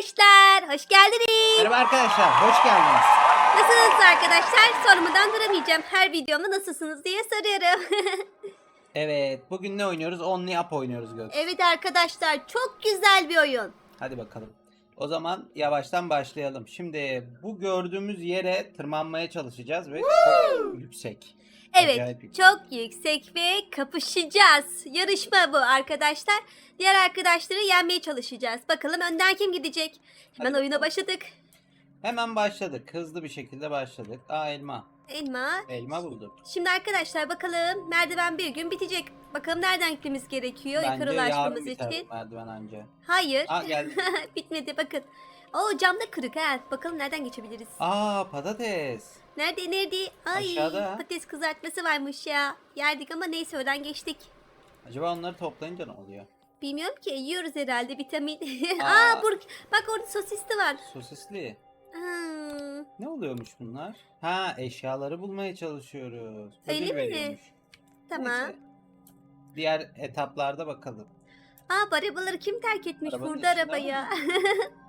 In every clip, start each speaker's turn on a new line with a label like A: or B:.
A: arkadaşlar. Hoş geldiniz.
B: Merhaba arkadaşlar, hoş geldiniz.
A: Nasılsınız arkadaşlar? Sormadan duramayacağım. Her videomda nasılsınız diye soruyorum.
B: Evet, bugün ne oynuyoruz? Only Up oynuyoruz Gök.
A: evet arkadaşlar çok güzel bir oyun.
B: Hadi bakalım. O zaman yavaştan başlayalım. Şimdi bu gördüğümüz yere tırmanmaya çalışacağız ve çok yüksek.
A: Evet
B: Acayip
A: çok yüksek ve kapışacağız. Yarışma bu arkadaşlar. Diğer arkadaşları yenmeye çalışacağız. Bakalım önden kim gidecek? Hemen
B: Hadi
A: oyuna başladık.
B: Hemen başladık. Hızlı bir şekilde başladık. Aa elma.
A: Elma.
B: Elma bulduk.
A: Şimdi arkadaşlar bakalım merdiven bir gün bitecek. Bakalım nereden gitmemiz gerekiyor yukarı
B: Bence yarın
A: ulaşmamız için.
B: merdiven anca.
A: Hayır.
B: Aa geldi.
A: Bitmedi bakın. Oo cam da kırık ha. Bakalım nereden geçebiliriz.
B: Aa patates.
A: Nerede nerede? Ay
B: Aşağıda.
A: patates kızartması varmış ya. Yerdik ama neyse oradan geçtik.
B: Acaba onları toplayınca ne oluyor?
A: Bilmiyorum ki yiyoruz herhalde vitamin.
B: Aa.
A: Aa, burk. Bak orada sosisli var.
B: Sosisli.
A: Hmm.
B: Ne oluyormuş bunlar? Ha eşyaları bulmaya çalışıyoruz.
A: Öyle
B: Ödül
A: mi?
B: veriyormuş.
A: Tamam.
B: Neyse. Diğer etaplarda bakalım.
A: Aa arabaları kim terk etmiş?
B: Arabanın içinde
A: arabaya.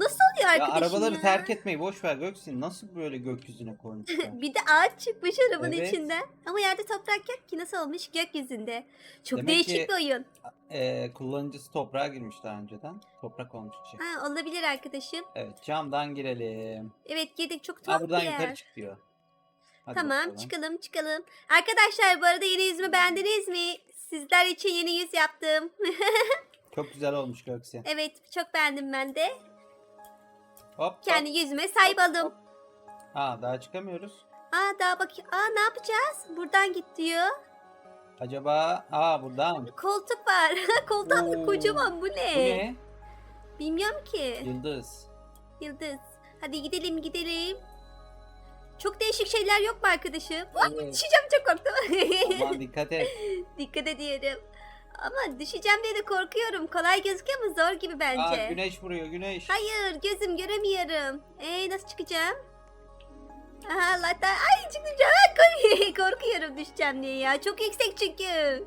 A: Nasıl oluyor
B: Ya
A: arkadaşım
B: arabaları
A: ya?
B: terk etmeyi boş ver Göksin. Nasıl böyle gökyüzüne koymuşlar?
A: Bir de ağaç çıkmış arabanın
B: Evet.
A: içinden. Ama yerde toprak yok ki nasıl olmuş gökyüzünde. Çok
B: Demek
A: değişik
B: ki-
A: bir oyun.
B: Ee, kullanıcısı toprağa girmiş daha önceden. Toprak olmuş içi.
A: Ha, olabilir arkadaşım.
B: Evet camdan girelim.
A: Evet girdik çok
B: Ha
A: tuhaf
B: buradan
A: bir yer.
B: yukarı çık diyor. Hadi
A: tamam
B: bakalım.
A: çıkalım çıkalım. Arkadaşlar bu arada yeni yüzümü beğendiniz mi? Sizler için yeni yüz yaptım.
B: Çok güzel olmuş Göksin.
A: evet çok beğendim ben de.
B: Hop
A: Kendi
B: hop.
A: yüzüme oldum.
B: Ha daha çıkamıyoruz.
A: Aa daha bak. Aa ne yapacağız? Buradan git diyor.
B: Acaba aa buradan.
A: Koltuk var. Koltuk
B: Oo.
A: kocaman bu ne?
B: Bu ne?
A: Bilmiyorum ki.
B: Yıldız.
A: Yıldız. Hadi gidelim gidelim. Çok değişik şeyler yok mu arkadaşım?
B: Evet.
A: düşeceğim çok korktum.
B: Aman dikkat et.
A: Dikkat ediyorum. Ama düşeceğim diye de korkuyorum. Kolay gözüküyor ama zor gibi bence.
B: Aa güneş vuruyor güneş.
A: Hayır gözüm göremiyorum. Ee nasıl çıkacağım? Aha Allah'tan. Ay kork- Korkuyorum düşeceğim diye ya. Çok yüksek çünkü.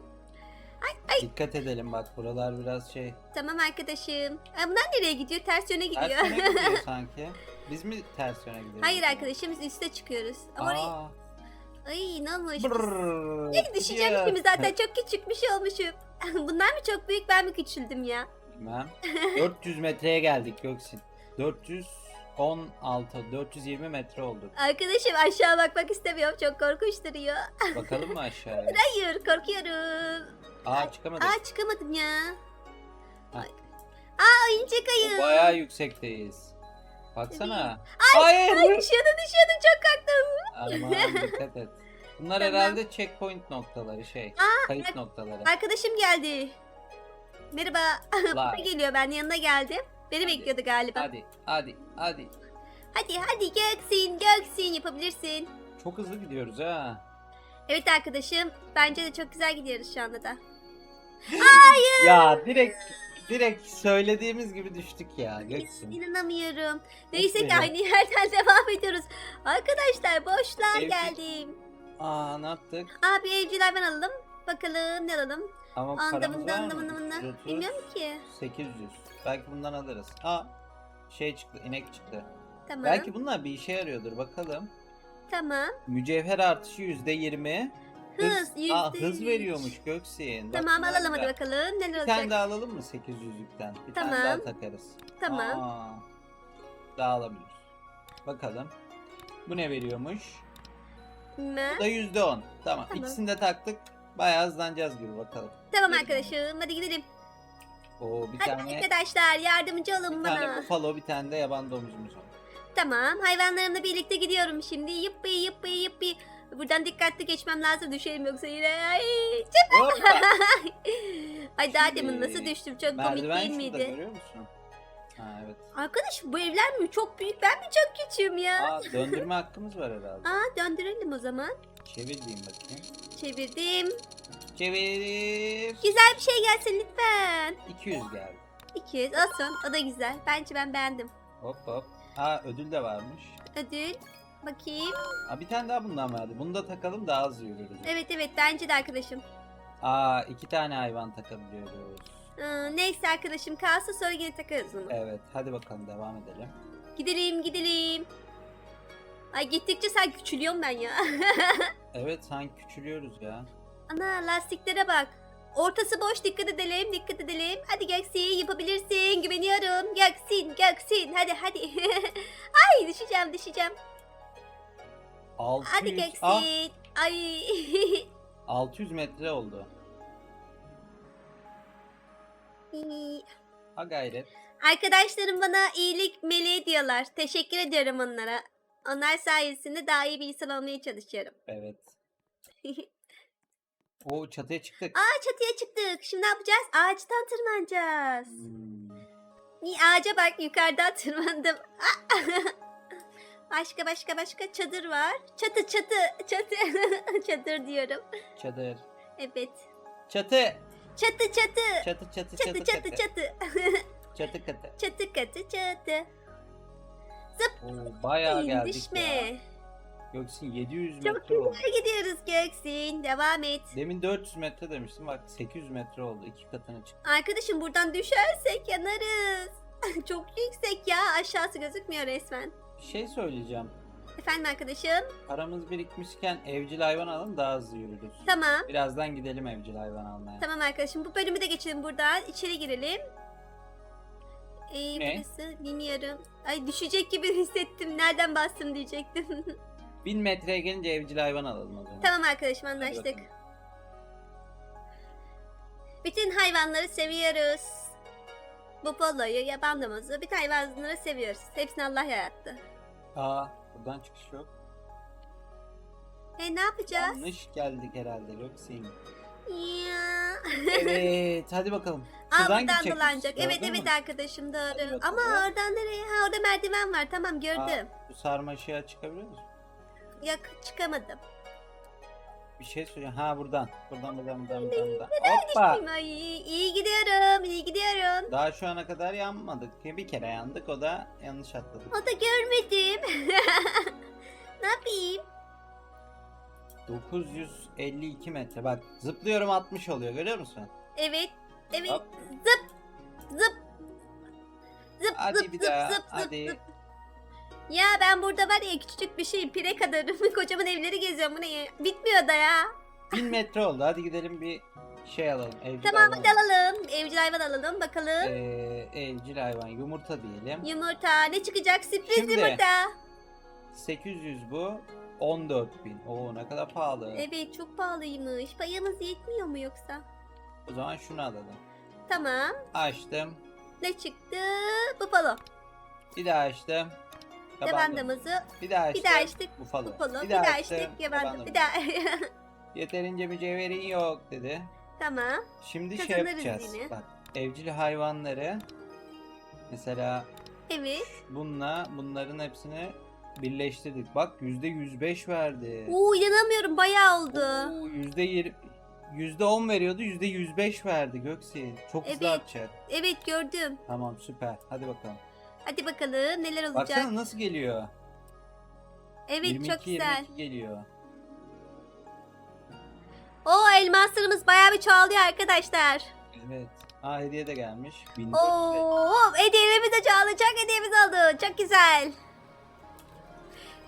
B: Dikkat edelim bak buralar biraz şey.
A: Tamam arkadaşım. Aa, bunlar nereye gidiyor? Ters yöne gidiyor.
B: Ters yöne gidiyor sanki. Biz mi ters yöne gidiyoruz?
A: Hayır arkadaşım biz üste çıkıyoruz. Ama orayı...
B: Aa.
A: Ay ne olmuş?
B: Brrrr.
A: Ay, düşeceğim şimdi zaten çok küçük bir şey olmuşum. Bunlar mı çok büyük ben mi küçüldüm ya?
B: Bilmem. 400 metreye geldik Göksin. 416, 420 metre olduk.
A: Arkadaşım aşağı bakmak istemiyorum çok korkunç duruyor.
B: Bakalım mı aşağıya?
A: Hayır korkuyorum.
B: Aa çıkamadık.
A: Aa çıkamadım ya.
B: Ha.
A: Aa oyuncak ayı.
B: Bayağı yüksekteyiz. Baksana.
A: Ay,
B: Hayır.
A: Ay düşüyordun düşüyordun çok korktum.
B: Aman dikkat et. Bunlar
A: Tamam.
B: herhalde checkpoint noktaları şey. Kayıt noktaları.
A: Arkadaşım geldi. Merhaba. Burada
B: Live.
A: geliyor ben yanına geldim. Beni
B: Hadi.
A: bekliyordu galiba.
B: Hadi hadi hadi.
A: Hadi hadi Göksin Göksin yapabilirsin.
B: Çok hızlı gidiyoruz ha.
A: Evet arkadaşım bence de çok güzel gidiyoruz şu anda da.
B: Ya direkt direkt söylediğimiz gibi düştük ya Göksin.
A: İnanamıyorum. Neyse ki aynı yerden devam ediyoruz. Arkadaşlar boşluğa
B: Evcil-
A: geldim.
B: Aa ne yaptık?
A: Aa bir evcil hayvan alalım. Bakalım ne alalım?
B: Ama paramız
A: Andamında
B: var mı?
A: andamında andamında.
B: 330,
A: Bilmiyorum ki.
B: 800. Belki bundan alırız. Aa şey çıktı, inek çıktı.
A: Tamam.
B: Belki bunlar bir işe yarıyordur bakalım.
A: Tamam.
B: Mücevher artışı %20.
A: Hız,
B: Aa,
A: yüzde
B: hız
A: yüz.
B: veriyormuş Göksin. Bak
A: Tamam
B: bunlar
A: alalım hadi bakalım. Neler
B: Bir
A: olacak?
B: tane daha alalım mı 800'lükten? Bir tane
A: Tamam.
B: daha takarız.
A: Tamam.
B: Aa, daha alabiliriz. Bakalım. Bu ne veriyormuş?
A: Bilmem.
B: Bu da %10. Tamam.
A: Tamam.
B: İkisini de taktık. Bayağı hızlanacağız gibi bakalım.
A: Tamam arkadaşım hadi gidelim.
B: Oo bir
A: Hadi
B: tane
A: arkadaşlar yardımcı olun
B: bir
A: bana.
B: tane bufalo, bir tane de yaban domuzumuz var.
A: Tamam hayvanlarımla birlikte gidiyorum şimdi. Yıppı yıppı yıppı. Buradan dikkatli geçmem lazım düşerim yoksa yine. Ay.
B: Hoppa!
A: Ay daha demin nasıl düştüm çok komik
B: Merdiven
A: değil
B: şurada
A: miydi?
B: görüyor musun? Ha evet.
A: Arkadaş bu evler mi çok büyük ben mi çok küçüğüm ya?
B: Aa döndürme hakkımız var herhalde.
A: Aa döndürelim o zaman.
B: Çevir diyeyim bakayım.
A: Çevirdim.
B: Çevir.
A: Güzel bir şey gelsin lütfen.
B: 200 geldi.
A: 200 olsun o da güzel. Bence ben beğendim.
B: Hop hop. Aa ödül de varmış.
A: Ödül. Bakayım.
B: Aa bir tane daha bundan verdi. Bunu da takalım daha hızlı yürürüz.
A: Evet evet bence de arkadaşım.
B: Aa iki tane hayvan takabiliyoruz.
A: Ee, neyse arkadaşım kalsın sonra yine takarız onu.
B: Evet hadi bakalım devam edelim.
A: Gidelim gidelim. Ay gittikçe sen küçülüyorum ben ya.
B: Evet sanki küçülüyoruz ya.
A: Ana lastiklere bak. Ortası boş dikkat edelim dikkat edelim. Hadi Göksin yapabilirsin güveniyorum. Göksin Göksin hadi hadi. Ay düşeceğim düşeceğim.
B: 600,
A: Hadi Göksin.
B: Ah,
A: Ay.
B: 600 metre oldu. Ha gayret.
A: Arkadaşlarım bana iyilik meleği diyorlar. Teşekkür ediyorum onlara. Onlar sayesinde daha iyi bir insan olmaya çalışıyorum.
B: Evet. O çatıya çıktık.
A: Aa çatıya çıktık. Şimdi ne yapacağız? Ağaçtan tırmanacağız.
B: Hmm.
A: İyi ağaca bak yukarıdan tırmandım. başka başka başka çadır var. Çatı çatı çatı. çadır diyorum.
B: Çadır.
A: Evet.
B: Çatı.
A: Çatı çatı.
B: Çatı çatı
A: Çatı
B: çatı
A: çatı çatı.
B: Katı.
A: Çatı katı çatı.
B: Oo, bayağı geldik
A: düşme.
B: ya. Göksin 700
A: Çok
B: metre oldu.
A: güzel gidiyoruz Göksin. Devam et.
B: Demin 400 metre demiştim bak 800 metre oldu iki katına çıktı.
A: Arkadaşım buradan düşersek yanarız. Çok yüksek ya. Aşağısı gözükmüyor resmen.
B: Bir şey söyleyeceğim.
A: Efendim arkadaşım.
B: Paramız birikmişken evcil hayvan alın daha hızlı yürürüz.
A: Tamam.
B: Birazdan gidelim evcil hayvan almaya.
A: Tamam arkadaşım. Bu bölümü de geçelim buradan. İçeri girelim. Ee,
B: Ne?
A: burası bilmiyorum. Ay düşecek gibi hissettim. Nereden bastım diyecektim.
B: 1000 metreye gelince evcil hayvan alalım o zaman.
A: tamam arkadaşım
B: Hadi
A: anlaştık.
B: bakalım.
A: Bütün hayvanları seviyoruz. Bu poloyu, yaban domuzu, bütün hayvanları seviyoruz. Hepsini Allah yarattı.
B: Aa buradan çıkış yok.
A: E ne yapacağız?
B: Yanlış geldik herhalde Göksin.
A: Ya.
B: Evet hadi bakalım.
A: Aa
B: Şuradan
A: buradan
B: gidecektik,
A: dolanacak. Evet
B: gördün
A: evet
B: mü?
A: arkadaşım doğru.
B: bakalım.
A: Ama oradan nereye? Ha orada merdiven var. Tamam gördüm.
B: Bu sarmaşığa çıkabiliyor musun?
A: Yok çıkamadım.
B: Bir şey söyleyeceğim. Ha buradan. Buradan buradan buradan buradan. buradan. Hoppa.
A: Ay iyi gidiyorum. iyi gidiyorum.
B: Daha şu ana kadar yanmadık. Bir kere yandık o da yanlış atladık.
A: O da görmedim. ne yapayım?
B: 952 metre. Bak zıplıyorum 60 oluyor görüyor musun?
A: Evet. Evet.
B: Hop.
A: Zıp. Zıp. Zıp
B: Hadi
A: zıp
B: bir
A: zıp
B: daha,
A: zıp zıp
B: hadi.
A: zıp. Ya ben burada var ya küçücük bir şeyim pire kadarım. Kocaman evleri geziyorum bu ne ya? Bitmiyor da ya.
B: 1000 metre oldu. Hadi gidelim bir şey alalım. Evcil
A: Tamam
B: hayvan
A: hadi alalım. Evcil hayvan alalım bakalım.
B: Ee, evcil hayvan yumurta diyelim.
A: Yumurta ne çıkacak? Sürpriz
B: Şimdi.
A: yumurta.
B: 800 bu. 14.000. Oo ne kadar pahalı.
A: Evet çok pahalıymış. Payımız yetmiyor mu yoksa?
B: O zaman şunu alalım.
A: Tamam.
B: Açtım.
A: Ne çıktı? Buffalo.
B: Bir daha açtım.
A: Domuzu.
B: Bir daha açtım.
A: Bir daha açtık.
B: Bufalo.
A: Buffalo. Bir daha açtık. Yaban
B: domuzu.
A: Bir daha.
B: Yeterince mücevherin yok dedi.
A: tamam.
B: Şimdi şey
A: Kazanırız
B: yapacağız.
A: yine.
B: Bak evcil hayvanları mesela
A: Evet.
B: bununla bunların hepsini birleştirdik. Bak yüzde 105 verdi.
A: Oo inanamıyorum bayağı oldu.
B: Oo, Yüzde yir- yüzde 10 veriyordu yüzde 105 verdi Göksin. Çok hızlı
A: Evet.
B: artacak.
A: Evet gördüm.
B: Tamam süper. Hadi bakalım.
A: Hadi bakalım neler olacak.
B: Baksana nasıl geliyor.
A: evet
B: 22
A: çok güzel.
B: 22 geliyor.
A: Oo elmaslarımız bayağı bir çoğalıyor arkadaşlar.
B: Evet. Aa hediye de gelmiş. 1400.
A: Oo hediyelerimiz de çoğalacak hediyemiz oldu. Çok güzel.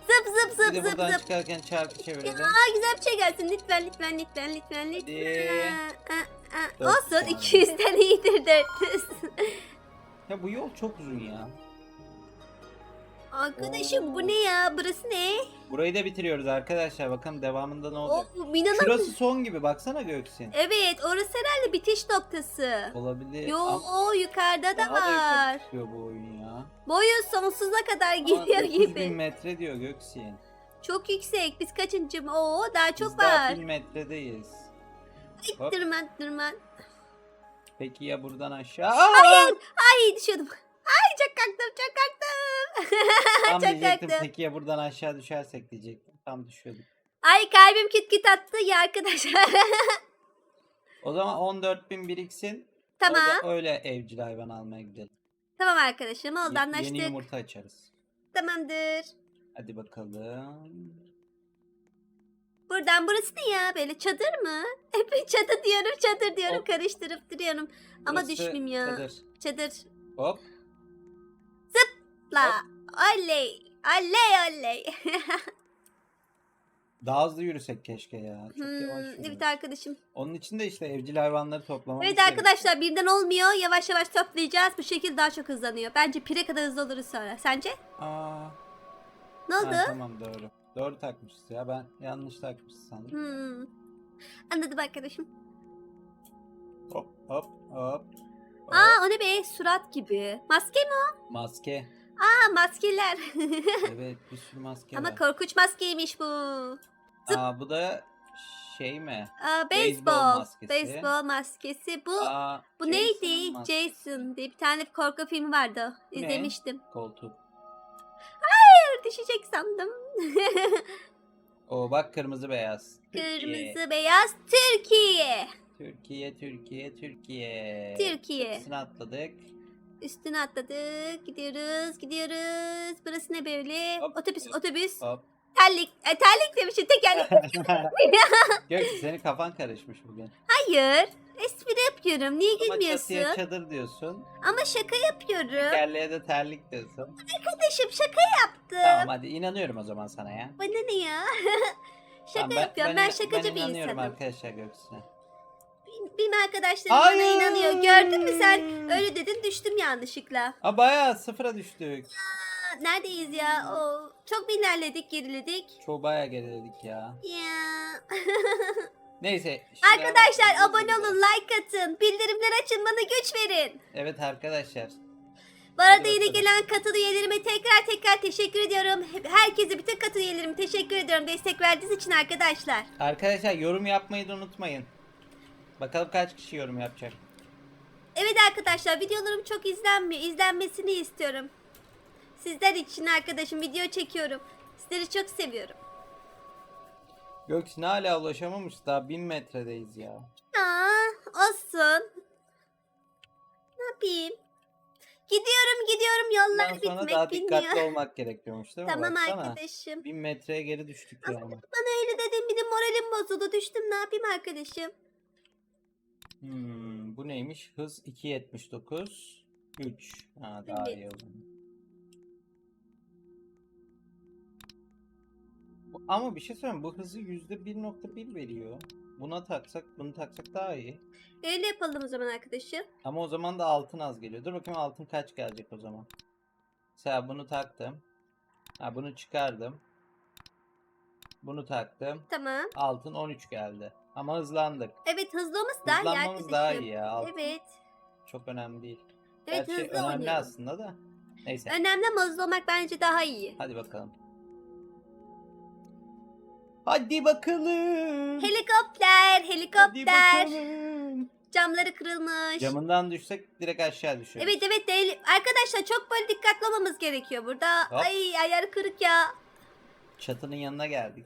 A: Zıp zıp
B: Bir
A: zıp
B: de
A: zıp
B: buradan
A: zıp.
B: çıkarken çarkı
A: Ya
B: çevirelim.
A: güzel bir şey gelsin lütfen lütfen lütfen lütfen lütfen. Aa, aa,
B: Dört
A: Olsun
B: tane.
A: 200'den iyidir 400.
B: Ya bu yol çok uzun ya.
A: Arkadaşım bu ne ya? Burası ne?
B: Burayı da bitiriyoruz arkadaşlar. Bakalım devamında ne olacak.
A: O inanamıyorum.
B: Şurası son gibi baksana Göksin.
A: Evet orası herhalde bitiş noktası.
B: Olabilir.
A: Yo
B: Ama
A: o yukarıda da
B: daha da
A: var.
B: yukarı çıkıyor bu oyun ya.
A: Boyu sonsuza kadar gidiyor
B: 9000
A: gibi.
B: metre diyor Göksin.
A: Çok yüksek. Biz kaçıncı mı? Oo daha çok
B: Biz daha
A: var.
B: 1000 metredeyiz. Hop.
A: Tırman tırman.
B: Peki ya buradan aşağı?
A: Hayır. Ay düşüyordum. Ay çok kalktım çok kalktım.
B: Tam
A: çok
B: diyecektim
A: kalktım.
B: peki ya buradan aşağı düşersek diyecektim. Tam düşüyorduk.
A: Ay kalbim küt küt attı ya arkadaşlar.
B: O zaman 14.000 biriksin.
A: tamam.
B: O da öyle evcil hayvan almaya gidelim.
A: Tamam arkadaşım oldu
B: Ye-
A: anlaştık.
B: Yeni yumurta açarız.
A: Tamamdır.
B: Hadi bakalım.
A: Buradan burası ne ya böyle çadır mı? Hep çadır diyorum çadır diyorum
B: Hop.
A: karıştırıp duruyorum. Ama
B: Burası
A: düşmeyeyim ya.
B: Çadır.
A: Çadır.
B: Hop.
A: La. Oley. Oley oley.
B: Daha hızlı yürüsek keşke ya. Çok
A: Hmm, evet arkadaşım.
B: Onun için de işte evcil hayvanları toplamamız
A: Evet
B: gerekiyor.
A: arkadaşlar birden olmuyor. Yavaş yavaş toplayacağız. Bu şekilde daha çok hızlanıyor. Bence pire kadar hızlı oluruz sonra. Sence?
B: Aa,
A: Ne oldu?
B: ha, tamam doğru. Doğru takmışız ya. Ben yanlış takmışız sandım.
A: Hmm. Anladım arkadaşım.
B: Hop hop hop. hop.
A: Aa o ne be? Surat gibi. Maske mi o?
B: Maske.
A: Aa maskeler.
B: Evet bir sürü maske
A: Ama
B: var.
A: korkunç maskeymiş bu.
B: Aa bu da şey mi?
A: Aa,
B: Beyzbol maskesi.
A: Beyzbol maskesi. Bu
B: Aa,
A: bu
B: Jason
A: neydi?
B: maskesi.
A: Jason diye bir tane korku filmi vardı.
B: Ne?
A: İzlemiştim.
B: Koltuk.
A: Düşecek sandım.
B: O bak kırmızı beyaz. Türkiye.
A: Kırmızı beyaz Türkiye.
B: Türkiye, Türkiye, Türkiye.
A: Türkiye.
B: Üstüne atladık.
A: Üstüne atladık. Gidiyoruz, gidiyoruz. Burası ne böyle?
B: Hop,
A: otobüs, otobüs.
B: Hop.
A: Terlik, e, terlik demişim tekerlek.
B: Gökçe senin kafan karışmış bugün.
A: Hayır. Espri yapıyorum. Niye
B: Ama
A: gülmüyorsun?
B: çatıya çadır diyorsun.
A: Ama şaka yapıyorum.
B: Tekerleğe de terlik diyorsun.
A: Arkadaşım şaka yaptım.
B: Tamam hadi inanıyorum o zaman sana ya.
A: Bana ne ya? şaka
B: Tamam,
A: yapıyorum. Ben, şakacı
B: ben
A: bir
B: inanıyorum
A: insanım.
B: arkadaşlar Gökçe'ne.
A: Benim arkadaşlarım bana
B: Hayır.
A: inanıyor. Gördün mü sen? Öyle dedin düştüm yanlışlıkla.
B: Aa bayağı sıfıra düştük.
A: Aa, Neredeyiz ya? Oo, çok bir ilerledik, geriledik.
B: Çok bayağı geriledik ya.
A: Ya.
B: Neyse. şimdi
A: Arkadaşlar abone olun, like atın, bildirimler açın, bana güç verin.
B: Evet arkadaşlar.
A: Bu arada
B: Hadi
A: yeni
B: bakalım.
A: gelen katıl üyelerime tekrar tekrar teşekkür ediyorum. Hep- Herkese bütün katıl üyelerime teşekkür ediyorum destek verdiğiniz için arkadaşlar.
B: Arkadaşlar yorum yapmayı da unutmayın. Bakalım kaç kişi yorum yapacak.
A: Evet arkadaşlar videolarım çok izlenmiyor. İzlenmesini istiyorum. Sizler için arkadaşım video çekiyorum. Sizleri çok seviyorum.
B: Gökçe hala ulaşamamış daha 1000 metredeyiz ya.
A: Aa, olsun. Ne yapayım? Gidiyorum gidiyorum
B: Bundan
A: yollar
B: sonra
A: bitmek
B: daha dikkatli
A: bilmiyor.
B: olmak gerekiyormuş değil mi?
A: Tamam
B: Baksana.
A: arkadaşım.
B: 1000 metreye geri düştük yani.
A: Bana öyle dedin bir de moralim bozuldu. Düştüm ne yapayım arkadaşım?
B: Hmm, bu neymiş? Hız 2.79 3. Ha daha
A: Evet.
B: iyi oldu. Ama bir şey söyleyeyim bu hızı %1.1 veriyor. Buna taksak bunu taksak daha iyi.
A: Öyle yapalım o zaman arkadaşım.
B: Ama o zaman da altın az geliyor. Dur bakayım altın kaç gelecek o zaman. Mesela bunu taktım. Ha bunu çıkardım. Bunu taktım.
A: Tamam.
B: Altın 13 geldi. Ama hızlandık.
A: Evet hızlı olması daha iyi
B: Hızlanmamız
A: arkadaşım.
B: daha iyi ya.
A: Evet.
B: çok önemli değil.
A: Evet
B: Gerçi
A: hızlı
B: önemli
A: oynayalım.
B: aslında da. Neyse.
A: Önemli ama hızlı olmak bence daha iyi.
B: Hadi bakalım. Hadi bakalım.
A: Helikopter,
B: Hadi
A: helikopter.
B: bakalım.
A: Camları kırılmış.
B: Camından düşsek direkt aşağı düşüyoruz.
A: Evet evet değil. Arkadaşlar çok böyle dikkatli olmamız gerekiyor burada.
B: Hop.
A: Ay ayar kırık ya.
B: Çatının yanına geldik.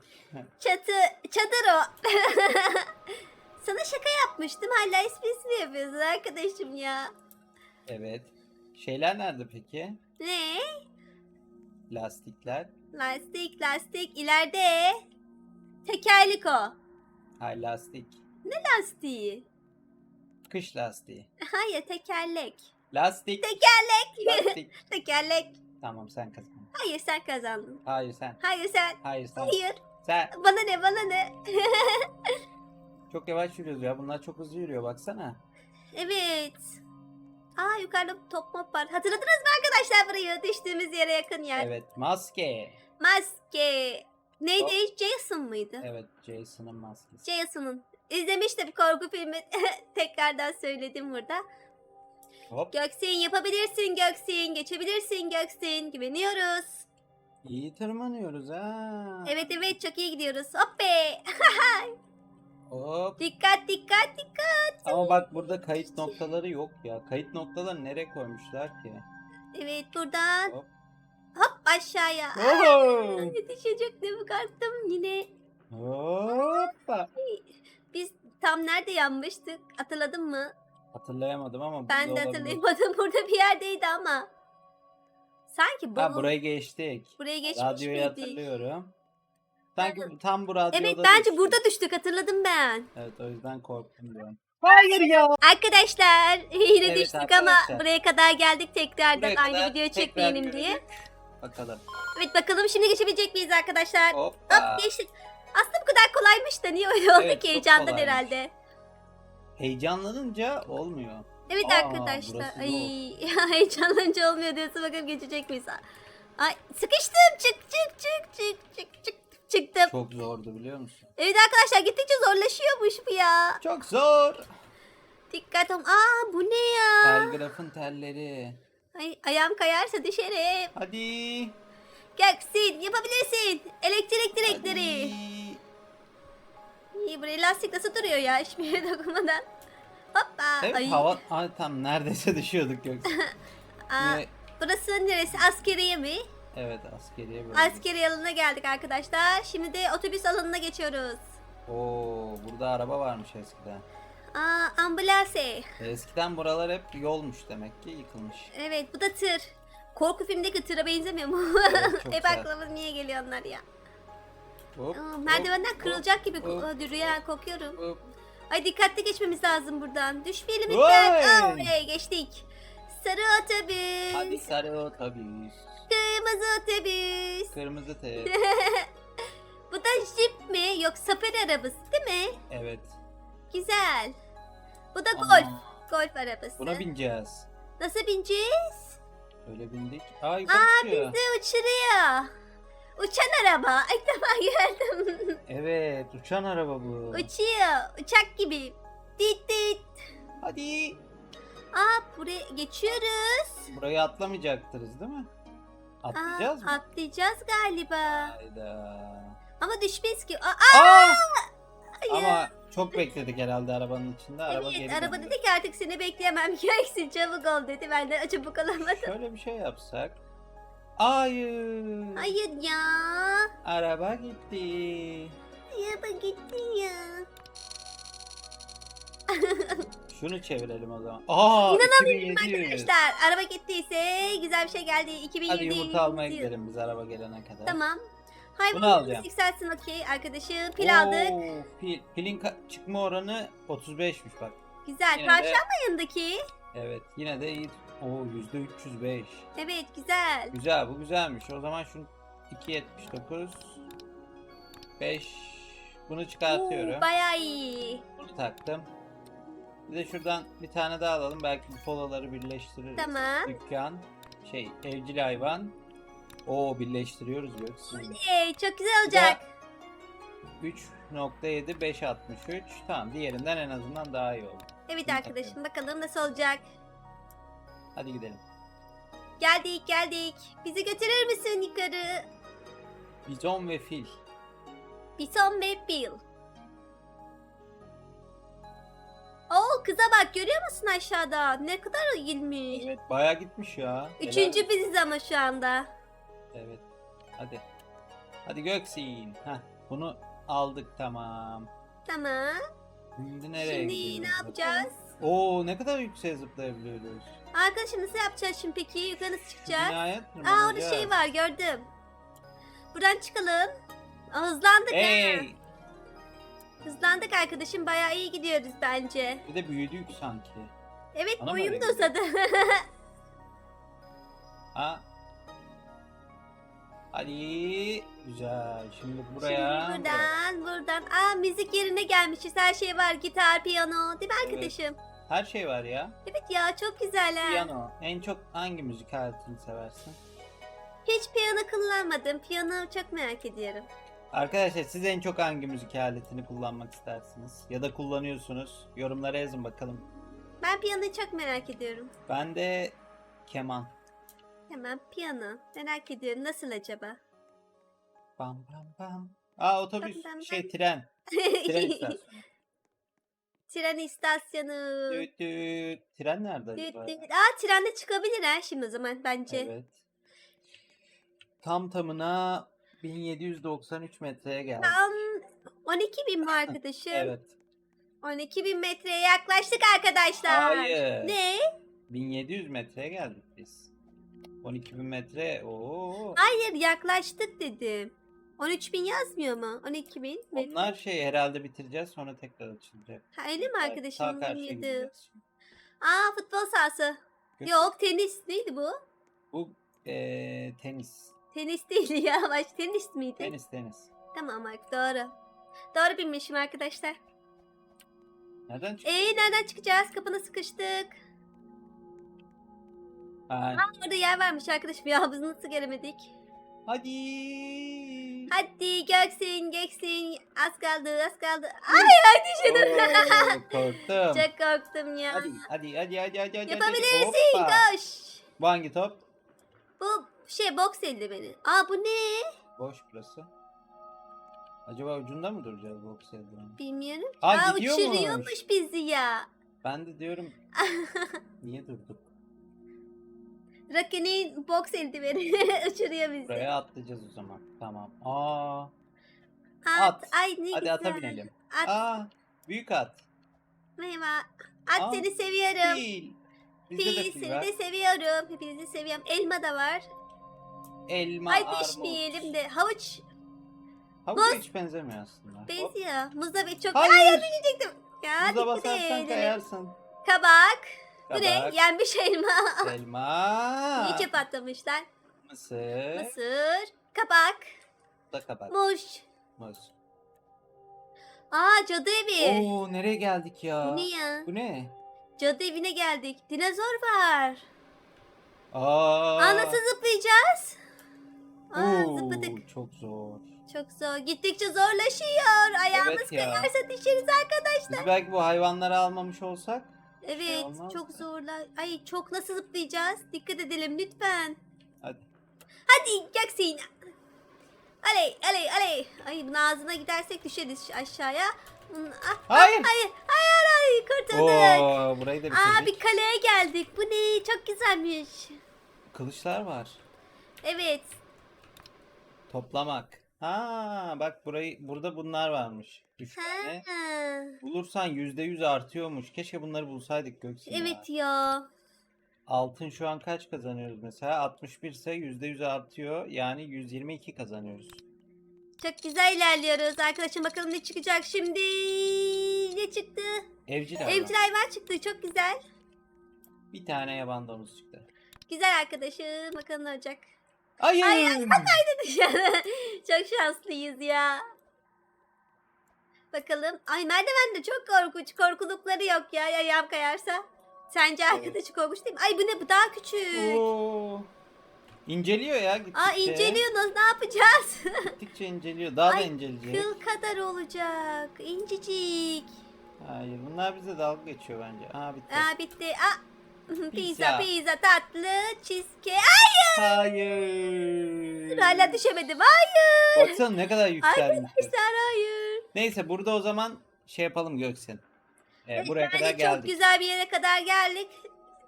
A: Çatı, çadır o. Sana şaka yapmıştım hala esprisini yapıyorsun arkadaşım ya.
B: evet. Şeyler nerede peki?
A: Ne?
B: Lastikler.
A: Lastik lastik ileride. Tekerlik o.
B: Hay lastik.
A: Lastiği.
B: Kış lastiği.
A: Hayır tekerlek.
B: Lastik.
A: Tekerlek.
B: Lastik.
A: tekerlek.
B: tamam sen kazandın.
A: Hayır sen kazandın.
B: Hayır sen.
A: Hayır sen.
B: Hayır sen.
A: Hayır.
B: Sen.
A: Bana ne bana ne.
B: Çok yavaş yürüyoruz ya. Bunlar çok hızlı yürüyor baksana.
A: Evet. Aa yukarıda top mop var. Hatırladınız mı arkadaşlar burayı? Düştüğümüz yere yakın yer.
B: Evet. Maske.
A: Maske. Neydi? Jason mıydı?
B: Evet. Jason'ın maskesi.
A: Jason'ın. İzlemiştim korku filmi. Tekrardan söyledim burada.
B: Hop.
A: Göksin yapabilirsin Göksin. Geçebilirsin Göksin. Güveniyoruz.
B: İyi tırmanıyoruz ha.
A: Evet evet çok iyi gidiyoruz. Hop be.
B: Hop.
A: dikkat dikkat dikkat.
B: Ama bak burada kayıt noktaları yok ya. Kayıt noktaları nereye koymuşlar ki?
A: Evet buradan
B: Hop.
A: hop aşağıya.
B: Oho!
A: Yetişecektim kalktım yine.
B: Hoppa.
A: Biz tam nerede yanmıştık? Hatırladın mı?
B: Hatırlayamadım ama
A: Ben de hatırlayamadım. Burada bir yerdeydi ama. Sanki bu
B: Ha burayı geçtik.
A: buraya geçmiş
B: Radyoyu
A: miydik?
B: hatırlıyorum. Sanki tam bu radyoda
A: Evet bence
B: düştü.
A: burada düştük hatırladım ben.
B: Evet o yüzden korktum diyorum. Hayır ya.
A: Arkadaşlar yine
B: Evet
A: düştük ama
B: arkadaşlar.
A: buraya kadar geldik tekrardan
B: Buraya
A: aynı
B: kadar
A: videoyu
B: tekrar
A: çekmeyelim diye.
B: Bakalım.
A: Evet bakalım şimdi geçebilecek miyiz arkadaşlar?
B: Hoppa.
A: Hop geçtik. Aslında bu kadar kolaymış da niye öyle oldu
B: Evet,
A: ki
B: çok
A: heyecandan
B: kolaymış.
A: herhalde.
B: Heyecanlanınca olmuyor.
A: Evet
B: Aa,
A: arkadaşlar.
B: burası
A: Ay heyecanlanınca olmuyor diyorsun bakalım geçecek miyiz? Ay sıkıştım çık çık çık çık çık çık çıktım.
B: Çok zordu biliyor musun?
A: Evet arkadaşlar gittikçe zorlaşıyormuş bu ya.
B: Çok zor.
A: Dikkat olun. Aa bu ne ya?
B: Telgrafın telleri.
A: Ay, ayağım kayarsa düşerim.
B: Hadi.
A: Göksin yapabilirsin. Elektrik direkleri.
B: Hadi.
A: İyi buraya lastik nasıl duruyor ya hiçbir yere dokunmadan. Hoppa.
B: Evet
A: Ay.
B: hava Ay, tam neredeyse düşüyorduk yoksa.
A: Aa,
B: Yine-
A: burası neresi? Askeriye mi?
B: Evet askeriye böyle.
A: Askeri alanına geldik arkadaşlar. Şimdi de otobüs alanına geçiyoruz.
B: Oo burada araba varmış eskiden.
A: Aa ambulanse.
B: Eskiden buralar hep yolmuş demek ki yıkılmış.
A: Evet bu da tır. Korku filmdeki tıra benzemiyor mu?
B: Evet, çok
A: Hep
B: güzel.
A: aklıma niye geliyor onlar ya?
B: Hop,
A: Aa, merdivenden
B: hop,
A: kırılacak gibi
B: hop,
A: ko- rüya kokuyorum.
B: hop.
A: Ay dikkatli geçmemiz lazım buradan. Düşmeyelim
B: Vay!
A: lütfen. Aa, oraya geçtik. Sarı otobüs.
B: Hadi sarı otobüs.
A: Kırmızı otobüs.
B: Kırmızı te.
A: Bu da jip mi? Yok safari arabası değil mi?
B: evet.
A: Güzel. Bu da golf.
B: Ana,
A: Golf arabası.
B: Buna bineceğiz.
A: Nasıl bineceğiz?
B: Öyle bindik. Aa yukarı
A: Aa
B: çıkıyor.
A: bizi uçuruyor. Uçan araba. İlk defa gördüm.
B: Evet uçan araba bu.
A: Uçuyor. Uçak gibi. Dit dit.
B: Hadi.
A: Aa buraya geçiyoruz.
B: Burayı atlamayacaktırız değil mi? Atlayacağız
A: Aa,
B: mı?
A: Atlayacağız galiba.
B: Hayda.
A: Ama düşmeyiz ki. Aa,
B: Aa! Ama çok bekledik herhalde arabanın içinde. Araba
A: evet,
B: geri
A: araba
B: döndü.
A: dedi ki artık seni bekleyemem. Gelsin çabuk ol dedi. Ben de çabuk olamadım.
B: Şöyle bir şey yapsak. Hayır.
A: Hayır ya.
B: Araba gitti.
A: Araba gitti ya.
B: Şunu çevirelim o zaman. Aa,
A: İnanamıyorum
B: 2700.
A: Arkadaşlar araba gittiyse güzel bir şey geldi. 2020
B: Hadi yumurta almaya gidelim biz araba gelene kadar.
A: Tamam.
B: Alacağım.
A: yükselsin okey arkadaşım. Pil aldık.
B: Oo, Pil, pilin çıkma oranı 35'miş bak.
A: Güzel.
B: Yine
A: Tavşan
B: de-
A: yanındaki?
B: Evet yine de iyi. Oo %305.
A: Evet güzel.
B: Güzel bu güzelmiş. O zaman şunu 2.79 5 bunu çıkartıyorum.
A: Oo, bayağı iyi.
B: Bunu taktım. Bir de şuradan bir tane daha alalım. Belki bu polaları birleştiririz.
A: Tamam.
B: Dükkan, şey, evcil hayvan. Oo birleştiriyoruz Göksin.
A: Hey, çok güzel olacak.
B: 3.7 5.63. Tamam diğerinden en azından daha iyi oldu.
A: Evet
B: Bunu
A: arkadaşım bakalım nasıl olacak.
B: Hadi gidelim.
A: Geldik geldik. Bizi götürür müsün yukarı?
B: Bizon ve fil.
A: Bison ve Bill. Oo kıza bak görüyor musun aşağıda? Ne kadar ilginç.
B: Evet bayağı gitmiş ya. Helal
A: Üçüncü
B: olsun.
A: biziz ama şu anda.
B: Evet. Hadi. Hadi Göksin. Heh, bunu aldık tamam.
A: Tamam.
B: Şimdi nereye
A: Şimdi
B: gidiyoruz?
A: ne yapacağız?
B: Oo ne kadar yükseğe zıplayabiliyoruz.
A: Arkadaşım nasıl yapacağız şimdi peki? Yukarı nasıl çıkacağız?
B: Nihayet
A: Aa orada şey var gördüm. Buradan çıkalım. Aa, hızlandık ha.
B: Hey!
A: Hızlandık arkadaşım bayağı iyi gidiyoruz bence.
B: Bir de büyüdük sanki.
A: Evet
B: Bana mı
A: boyum
B: öyle
A: da uzadı.
B: Ha? Hadi. Güzel. Şimdi buraya.
A: Şimdi buradan buradan. Aa müzik yerine gelmişiz. Her şey var. Gitar, piyano. Değil mi
B: Evet.
A: arkadaşım?
B: Her şey var ya.
A: Evet ya çok güzel ha.
B: Piyano. En çok hangi müzik aletini seversin?
A: Hiç piyano kullanmadım. Piyano çok merak ediyorum.
B: Arkadaşlar siz en çok hangi müzik aletini kullanmak istersiniz? Ya da kullanıyorsunuz? Yorumlara yazın bakalım.
A: Ben piyanoyu çok merak ediyorum.
B: Ben de keman.
A: Hemen piyano. Merak ediyorum. Nasıl acaba?
B: Bam bam bam. Aa otobüs.
A: Bam, bam,
B: şey
A: bam.
B: tren. Tren istasyonu.
A: Tren istasyonu.
B: Düt düt. Tren nerede
A: Düt
B: acaba?
A: düt. Aa trende çıkabilir ha şimdi o zaman bence.
B: Evet. Tam tamına 1793 metreye geldik.
A: Tam 12 bin mi arkadaşım?
B: Evet.
A: 12 bin metreye yaklaştık arkadaşlar.
B: Hayır.
A: Ne?
B: 1700 metreye geldik biz. 12.000 metre. Oo.
A: Hayır yaklaştık dedim. 13.000 yazmıyor mu? 12.000. mi?
B: Onlar şey herhalde bitireceğiz sonra tekrar açılacak.
A: Ha öyle mi arkadaşım?
B: ta karşıya gideceğiz.
A: Aa futbol sahası.
B: Gök-
A: Yok tenis. Neydi bu?
B: Bu eee, tenis.
A: Tenis değil ya. Baş tenis miydi?
B: Tenis tenis.
A: Tamam bak doğru. Doğru bilmişim arkadaşlar.
B: Nereden çıktı?
A: Ee nereden çıkacağız? Kapına sıkıştık.
B: Ha,
A: Aa, orada yer varmış arkadaşım ya biz nasıl göremedik?
B: Hadi.
A: Hadi göksin göksin. Az kaldı az kaldı. Ay ay düşürdüm.
B: Oo, korktum.
A: Çok korktum ya.
B: Hadi hadi hadi hadi hadi hadi.
A: Yapabilirsin
B: Hoppa.
A: koş.
B: Bu hangi top?
A: Bu şey boks eldiveni. Aa bu ne?
B: Boş burası. Acaba ucunda mı duracağız boks eldiveni?
A: Bilmiyorum.
B: Aa,
A: Aa uçuruyormuş bizi ya.
B: Ben de diyorum niye durduk?
A: Rocky'nin boks eldiveni uçuruyor bizi.
B: Buraya atlayacağız o zaman. Tamam. Aa,
A: At.
B: at.
A: Ay ne
B: hadi
A: güzel.
B: ata binelim.
A: At.
B: Aa, büyük at.
A: Merhaba. At
B: Aa,
A: seni seviyorum.
B: Fil. Bizde de
A: Fil
B: fil
A: seni
B: var.
A: de seviyorum. Hepinizi seviyorum. Elma da var.
B: Elma,
A: Ay
B: armut.
A: düşmeyelim de. Havuç
B: Havuç
A: Muz.
B: hiç benzemiyor aslında.
A: Benziyor. Muz da be- çok...
B: Hayır.
A: Ay ya diyecektim. Ya
B: Muza basarsan kayarsın.
A: Kabak. Bu ne?
B: Kabak,
A: Yenmiş elma.
B: elma,
A: İyice patlamışlar.
B: mısır,
A: Mısır. Kabak.
B: bu da kabak,
A: Muş.
B: muz.
A: Aa cadı evi.
B: Oo nereye geldik ya?
A: Bu ne ya?
B: Bu ne?
A: Cadı evine geldik. Dinozor var.
B: Aa.
A: Aa nasıl zıplayacağız? Aa
B: Oo,
A: zıpladık.
B: çok zor.
A: Çok zor. Gittikçe zorlaşıyor. Ayağımız
B: Evet ya.
A: kayarsa düşeriz arkadaşlar.
B: Biz belki bu hayvanları almamış olsak.
A: Evet
B: olmaz
A: çok
B: mı?
A: zorlar. Ay çok nasıl zıplayacağız? Dikkat edelim lütfen.
B: Hadi.
A: Hadi Göksin. Aley aley aley. Ay bunun ağzına gidersek düşeriz aşağıya. Hmm, ah, ah,
B: Hayır.
A: Hayır hayır hayır kurtulduk.
B: Oo, burayı da
A: Aa
B: bitirdik.
A: bir kaleye geldik. Bu ne? Çok güzelmiş.
B: Kılıçlar var.
A: Evet.
B: Toplamak. Ha bak burayı burada bunlar varmış. Üç tane.
A: Ha.
B: Bulursan yüzde yüz artıyormuş. Keşke bunları bulsaydık Göksin ya.
A: Evet ya.
B: Altın şu an kaç kazanıyoruz mesela? 61 ise yüzde yüz artıyor. Yani 122 kazanıyoruz.
A: Çok güzel ilerliyoruz. Arkadaşım bakalım ne çıkacak şimdi. Ne çıktı?
B: Evcil hayvan.
A: Evcil hayvan çıktı. Çok güzel.
B: Bir tane yaban domuzu çıktı.
A: Güzel arkadaşım. Bakalım ne olacak.
B: Hayır.
A: çok şanslıyız ya. Bakalım. Ay merdiven de çok korkunç. Korkulukları yok ya ayağım kayarsa. Sence arkadaşı korkunç değil mi? Ay bu ne? Bu daha küçük.
B: Oo. İnceliyor ya gittikçe.
A: Aa inceliyor. Nasıl, ne yapacağız?
B: Gittikçe inceliyor. Daha da
A: Ay,
B: inceleyecek.
A: Kıl kadar olacak. İncecik.
B: Hayır bunlar bize dalga geçiyor bence. Aa bitti.
A: Aa bitti. Aa.
B: Pizza.
A: Pizza, pizza, tatlı, cheesecake.
B: Hayır.
A: Ay hala düşemedim. Hayır.
B: Baksana ne kadar yükselmiş.
A: Arkadaşlar hayır.
B: Neyse burada o zaman şey yapalım Göksin. Ee,
A: Evet,
B: buraya kadar
A: Çok
B: geldik.
A: güzel bir yere kadar geldik.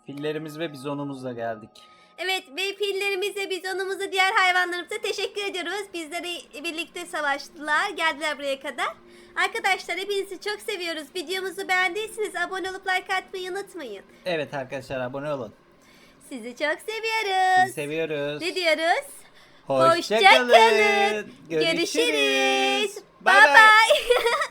B: Fillerimiz ve bizonumuzla geldik.
A: Evet ve fillerimize, bizonumuza, diğer hayvanlarımıza teşekkür ediyoruz. Bizleri birlikte savaştılar. Geldiler buraya kadar. Arkadaşlar hepinizi çok seviyoruz. Videomuzu beğendiyseniz abone olup like atmayı unutmayın.
B: Evet arkadaşlar abone olun.
A: Sizi çok seviyoruz.
B: Sizi seviyoruz.
A: Ne diyoruz?
B: Hoşça
A: Hoşça
B: kalın.
A: Görüşürüz.
B: Bay
A: Bye
B: bay.
A: bye.